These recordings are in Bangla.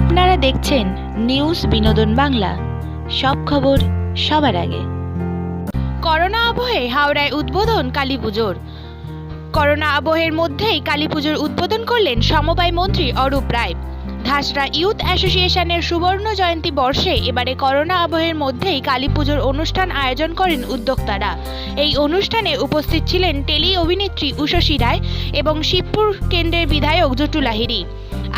আপনারা দেখছেন নিউজ বিনোদন বাংলা। সব খবর সবার আগে। করোনা আবহে হাওড়ায় উদ্বোধন কালী পুজোর। করোনা আবহের মধ্যেই কালী পুজোর উদ্বোধন করলেন সমবায় মন্ত্রী অরূপ রায়। ধাসরা ইউথ অ্যাসোসিয়েশনের সুবর্ণ জয়ন্তী বর্ষে এবারে করোনা আবহের মধ্যেই কালী পুজোর অনুষ্ঠান আয়োজন করেন উদ্যোক্তারা। এই অনুষ্ঠানে উপস্থিত ছিলেন টেলি অভিনেত্রী উষসী রায় এবং শিবপুর কেন্দ্রের বিধায়ক জটু লাহিড়ী।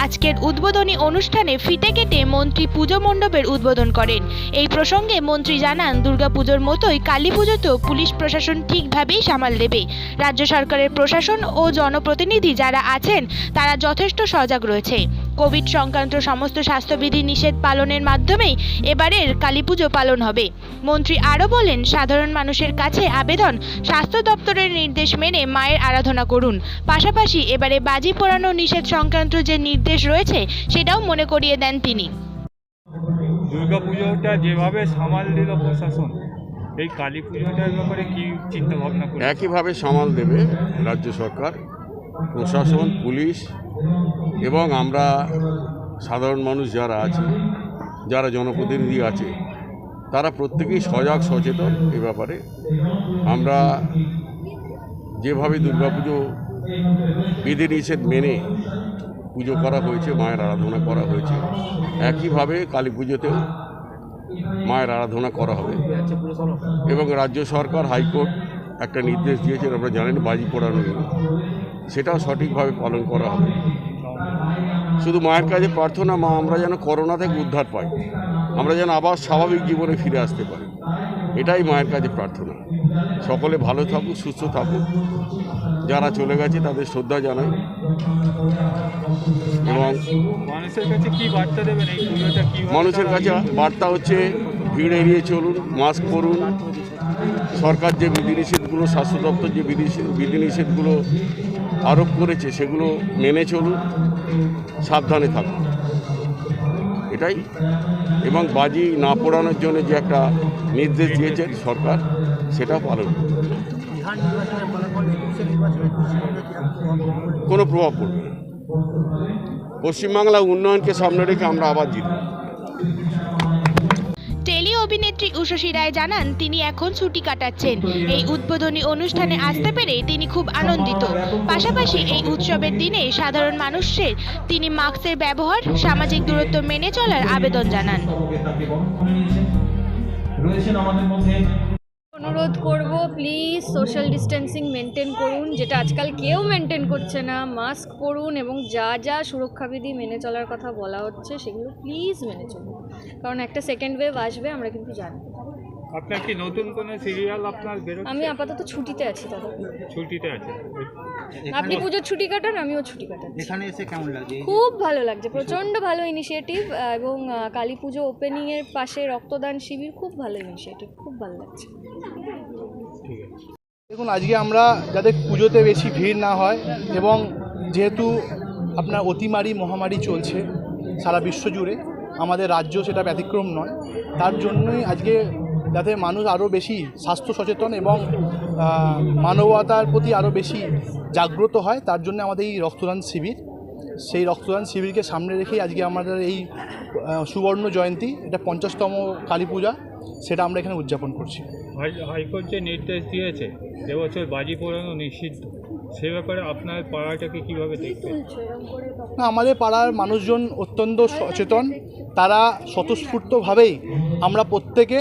আজকের উদ্বোধনী অনুষ্ঠানে ফিতে কেটে মন্ত্রী পুজো মণ্ডপের উদ্বোধন করেন। এই প্রসঙ্গে মন্ত্রী জানান, দুর্গাপুজোর মতোই কালী পুজোতেও পুলিশ প্রশাসন ঠিকভাবেই সামাল দেবে। রাজ্য সরকারের প্রশাসন ও জনপ্রতিনিধি যারা আছেন, তারা যথেষ্ট সজাগ রয়েছে। কোভিড সংক্রান্ত সমস্ত স্বাস্থ্যবিধি নিষেধ পালনের মাধ্যমেই এবারের কালী পুজো পালন হবে। মন্ত্রী আরও বলেন, সাধারণ মানুষের কাছে আবেদন, স্বাস্থ্য দপ্তরের নির্দেশ মেনে মায়ের আরাধনা করুন। পাশাপাশি এবারে বাজি পোড়ানো নিষেধ সংক্রান্ত যে নির্দেশ রয়েছে সেটাও মনে করিয়ে দেন তিনি। দুর্গাপুজোটা যেভাবে সামাল দিল প্রশাসন এই কালী পুজোটার ব্যাপারে কি চিন্তা ভাবনা করে একইভাবে সামাল দেবে রাজ্য সরকার প্রশাসন পুলিশ এবং আমরা সাধারণ মানুষ যারা আছে যারা জনপ্রতিনিধি আছে তারা প্রত্যেকেই সজাগ সচেতন এ ব্যাপারে আমরা যেভাবে দুর্গাপুজো বিধিনিষেধ মেনে পুজো করা হয়েছে, মায়ের আরাধনা করা হয়েছে। একইভাবে কালী পুজোতেও মায়ের আরাধনা করা হবে। এবং রাজ্য সরকার, হাইকোর্ট একটা নির্দেশ দিয়েছেন আপনারা জানেন, বাজি পোড়ানো সেটাও সঠিকভাবে পালন করা হবে। শুধু মায়ের কাছে প্রার্থনা, মা, আমরা যেন করোনা থেকে উদ্ধার পাই। আমরা যেন আবার স্বাভাবিক জীবনে ফিরে আসতে পারি। এটাই মায়ের কাছে প্রার্থনা। সকলে ভালো থাকুক, সুস্থ থাকুক। যারা চলে গেছে তাদের শ্রদ্ধা জানাই। এবং মানুষের কাছে কি বার্তা দেবেন? এই পুজোটা কি মানুষের কাছে বার্তা হচ্ছে ভিড় এড়িয়ে চলুন মাস্ক পরুন। সরকার যে বিধিনিষেধগুলো স্বাস্থ্য দপ্তর যে বিধি- বিধিনিষেধগুলো আরোপ করেছে সেগুলো মেনে চলুন সাবধানে থাকুন। এটাই। এবং বাজি না পোড়ানোর জন্য যে একটা নির্দেশ দিয়েছে সরকার সেটাও পালন করুন। কোনো প্রভাব পড়বে না। পশ্চিমবাংলা উন্নয়নকে সামনে রেখে আমরা আবার জিতব। টেলি অভিনেত্রী উষসী রায় জানান তিনি এখন ছুটি কাটাচ্ছেন। এই উদ্বোধনী অনুষ্ঠানে আসতে পেরে তিনি খুব আনন্দিত। পাশাপাশি এই উৎসবের দিনে সাধারণ মানুষের তিনি মাস্কের ব্যবহার সামাজিক দূরত্ব মেনে চলার আবেদন জানান। রয়েছেন আমাদের মধ্যে অনুরোধ করব প্লিজ সোশ্যাল ডিস্টেন্সিং মেনটেন করুন যেটা আজকাল কেউ মেনটেন করছে না। মাস্ক পরুন এবং যা যা সুরক্ষাবিধি মেনে চলার কথা বলা হচ্ছে সেগুলো প্লিজ মেনে চলুন। কারণ একটা সেকেন্ড ওয়েভ আসবে আমরা কিন্তু জানি। আপনার কি নতুন কোনো সিরিয়াল আপনার বেরোচ্ছে আমি আপাতত ছুটিতে আছি দাদা। ছুটিতে আছে। আপনি পুজোর ছুটি কাটান আমিও ছুটি কাটাচ্ছি। এখানে এসে কেমন লাগছে? খুব ভালো লাগছে প্রচণ্ড ভালো ইনিশিয়েটিভ এবং কালী পুজো ওপেনিংয়ের পাশে রক্তদান শিবির খুব ভালো ইনিশিয়েটিভ খুব ভালো লাগছে। দেখুন, আজকে আমরা যাতে পুজোতে বেশি ভিড় না হয় এবং যেহেতু আপনার অতিমারি মহামারী চলছে সারা বিশ্ব জুড়ে, আমাদের রাজ্য সেটা ব্যতিক্রম নয়, তার জন্যই আজকে যাতে মানুষ আরও বেশি স্বাস্থ্য সচেতন এবং মানবতার প্রতি আরও বেশি জাগ্রত হয়, তার জন্য আমাদের এই রক্তদান শিবির। সেই রক্তদান শিবিরকে সামনে রেখেই আজকে আমাদের এই সুবর্ণ জয়ন্তী, এটা পঞ্চাশতম কালী পূজা, সেটা আমরা এখানে উদযাপন করছি। হাইকোর্ট যে নির্দেশ দিয়েছে এবছর বাজি পোড়ানো নিষিদ্ধ সে ব্যাপারে আপনার পাড়াটাকে কীভাবে দেখবেন? না আমাদের পাড়ার মানুষজন অত্যন্ত সচেতন। তারা স্বতঃস্ফূর্তভাবেই আমরা প্রত্যেকে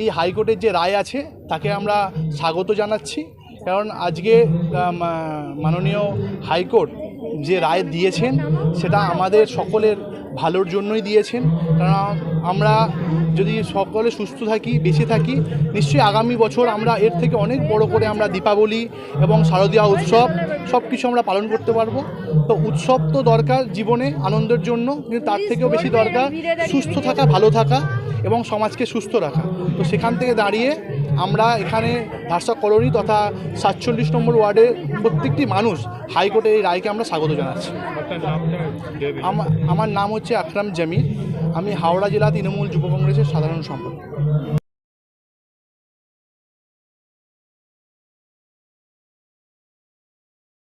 এই হাইকোর্টের যে রায় আছে তাকে আমরা স্বাগত জানাচ্ছি। কারণ আজকে মাননীয় হাইকোর্ট যে রায় দিয়েছেন সেটা আমাদের সকলের ভালোর জন্যই দিয়েছেন। কারণ আমরা যদি সকলে সুস্থ থাকি, বেঁচে থাকি, নিশ্চয়ই আগামী বছর আমরা এর থেকে অনেক বড় করে আমরা দীপাবলি এবং শারদীয়া উৎসব সব কিছু আমরা পালন করতে পারব। তো উৎসব তো দরকার জীবনে, আনন্দের জন্য, কিন্তু তার থেকেও বেশি দরকার সুস্থ থাকা, ভালো থাকা এবং সমাজকে সুস্থ রাখা। তো সেখান থেকে দাঁড়িয়ে আমরা এখানে ধারসা কলোনি তথা সাতচল্লিশ নম্বর ওয়ার্ডে প্রত্যেকটি মানুষ হাইকোর্টের এই রায়কে আমরা স্বাগত জানাচ্ছি। আমার নাম হচ্ছে আকরাম জামির আমি হাওড়া জেলা তৃণমূল যুব কংগ্রেসের সাধারণ সম্পাদক।